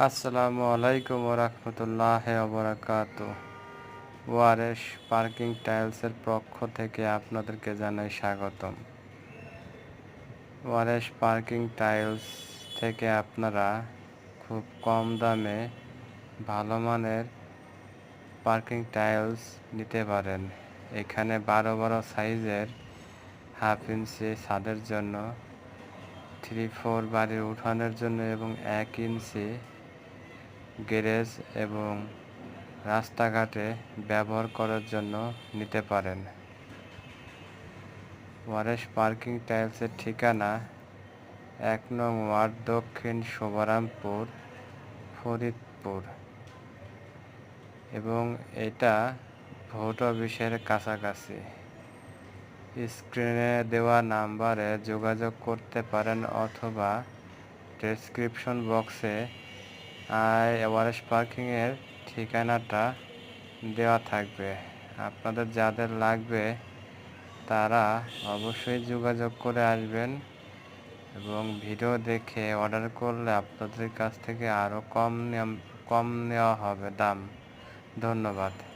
আসসালামু আলাইকুম রহমতুল্লাহ বরাকাত ওয়ারেশ পার্কিং টাইলসের পক্ষ থেকে আপনাদেরকে জানাই স্বাগতম। ওয়ারেশ পার্কিং টাইলস থেকে আপনারা খুব কম দামে ভালো মানের পার্কিং টাইলস নিতে পারেন। এখানে বারো বারো সাইজের হাফ ইঞ্চি ছাদের জন্য, থ্রি ফোর বাড়ির উঠানের জন্য এবং এক ইঞ্চি গ্যারেজ এবং রাস্তাঘাটে ব্যবহার করার জন্য নিতে পারেন। ওয়ারেশ পার্কিং টাইলসের ঠিকানা এক নং ওয়ার্ড দক্ষিণ শোভারামপুর ফরিদপুর এবং এটা ভোট অফিসের কাছাকাছি। স্ক্রিনে দেওয়া নাম্বারে যোগাযোগ করতে পারেন অথবা ডেসক্রিপশন বক্সে আর এভারেস্ট পার্কিংয়ের ঠিকানাটা দেওয়া থাকবে। আপনাদের যাদের লাগবে, তারা অবশ্যই যোগাযোগ করে আসবেন এবং ভিডিও দেখে অর্ডার করলে আপনাদের কাছ থেকে আরও কম কম নেওয়া হবে দাম। ধন্যবাদ।